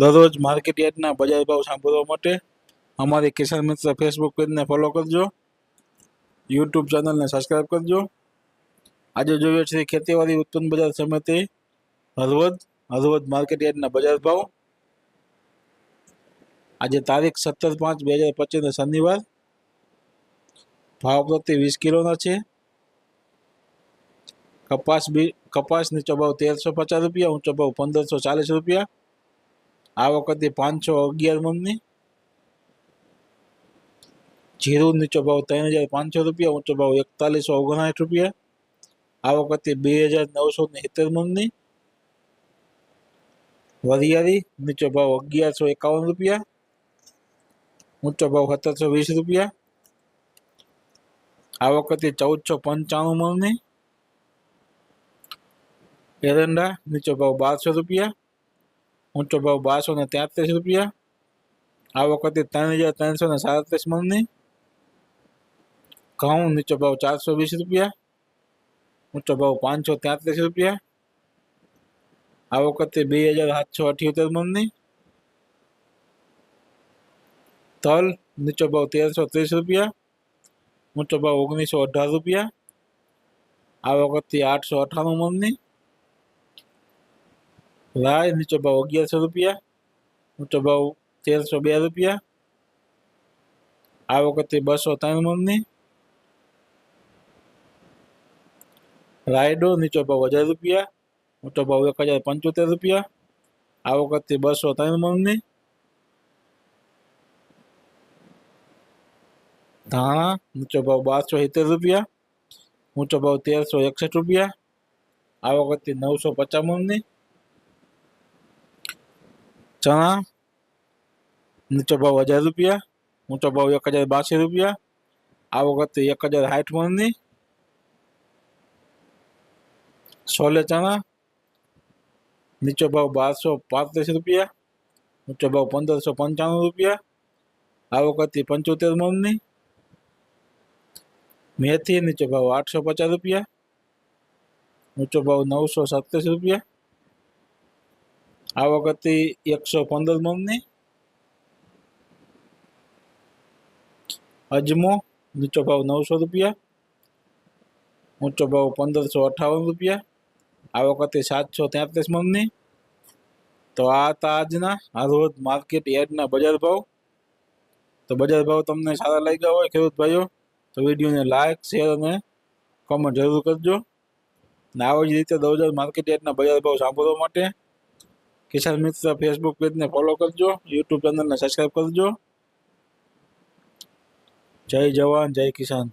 દરરોજ માર્કેટ યાર્ડના બજાર ભાવ સાંભળવા માટે અમારી કિસાન મિત્ર ફેસબુક પેજને ફોલો કરજો. યુટ્યુબ ચેનલને સબસ્ક્રાઈબ કરજો. આજે જોઈએ છે ખેતીવાડી ઉત્પન્ન બજાર સમિતિ. હળવદ હળવદ માર્કેટ યાર્ડના બજાર ભાવ. આજે તારીખ સત્તર પાંચ બે હજાર પચીસને શનિવાર. ભાવ પ્રતિ વીસ કિલોના છે. કપાસ બી કપાસ નીચો ભાવ તેરસો પચાસ રૂપિયા, ઊંચો ભાવ પંદરસો ચાલીસ રૂપિયા. આ વખતે પાંચસો અગિયાર મણની જીરું નીચો ભાવ ત્રણ હજાર પાંચસો રૂપિયા, ઊંચો ભાવ એકતાલીસો ઓગણસાઠ રૂપિયા. આ વખતે બે હજાર નવસો ને સિત્તેર વરિયાળી, નીચો ભાવ અગિયારસો એકાવન રૂપિયા. ઊંચો ભાવ સત્તરસો વીસ રૂપિયા. આ વખતે ચૌદસો પંચાણું મણની એરંડા, નીચો ભાવ બારસો રૂપિયા. ઊંચો ભાવ બારસો ને તેત્રીસ રૂપિયા આ વખતે ત્રણ હજાર ત્રણસો ને સાડત્રીસ મણની ઘઉં નીચો ભાવ ચારસો વીસ રૂપિયા ઊંચો ભાવ પાંચસો તેત્રીસ રૂપિયા આ વખતે બે હજાર સાતસો અઠ્યોતેર મણની તલ નીચો ભાવ તેરસો ત્રીસ રૂપિયા ઊંચો ભાવ ઓગણીસો અઢાર રૂપિયા આ વખતે આઠસો અઠ્ઠાણું મણની રાય નીચો ભાવ અગિયારસો રૂપિયા, ઊંચો ભાવ તેરસો બે રૂપિયા. આ વખતે બસો ત્રણ મણની. રાયડો, નીચો ભાવ હજાર રૂપિયા, ઊંચો ભાવ એક હજાર પંચોતેર રૂપિયા. આ વખતે બસો ત્રણ મણની. ધાણા નીચો ભાવ બારસો સિત્તેર રૂપિયા, ઊંચો ભાવ તેરસો એકસઠ રૂપિયા. આ વખતે નવસો પચાસ ચણા નીચો ભાવ હજાર રૂપિયા ઊંચો ભાવ એક હજાર બાસી રૂપિયા આ વખતે એક હજાર સાઠ મણની છોલે ચણા નીચો ભાવ બારસો પાંત્રીસ રૂપિયા ઊંચો ભાવ પંદરસો પંચાણું રૂપિયા આ વખતે પંચોતેર મણની મેથી નીચો ભાવ આઠસો પચાસ રૂપિયા ઊંચો ભાવ નવસો સત્રીસ રૂપિયા આ વખતે એકસો પંદર મણની અજમો, નીચો ભાવ નવસો રૂપિયા, ઊંચો ભાવ પંદરસો અઠાવન રૂપિયા. આ વખતે સાતસો તેત્રીસ મણની તો આ હતા આજના, આ રોજ માર્કેટ યાર્ડના બજાર ભાવ. તો બજાર ભાવ તમને સારા લાગ્યા હોય ખેડૂત ભાઈઓ તો વિડીયોને લાઇક શેર અને કોમેન્ટ જરૂર કરજો. ને આવી જ રીતે દરરોજ માર્કેટ યાર્ડના બજાર ભાવ સાંભળવા માટે કિસાન મિત્ર ફેસબુક પેજને ફોલો કરજો યુટ્યુબ ચેનલને સબસ્ક્રાઈબ કરજો જય જવાન જય કિસાન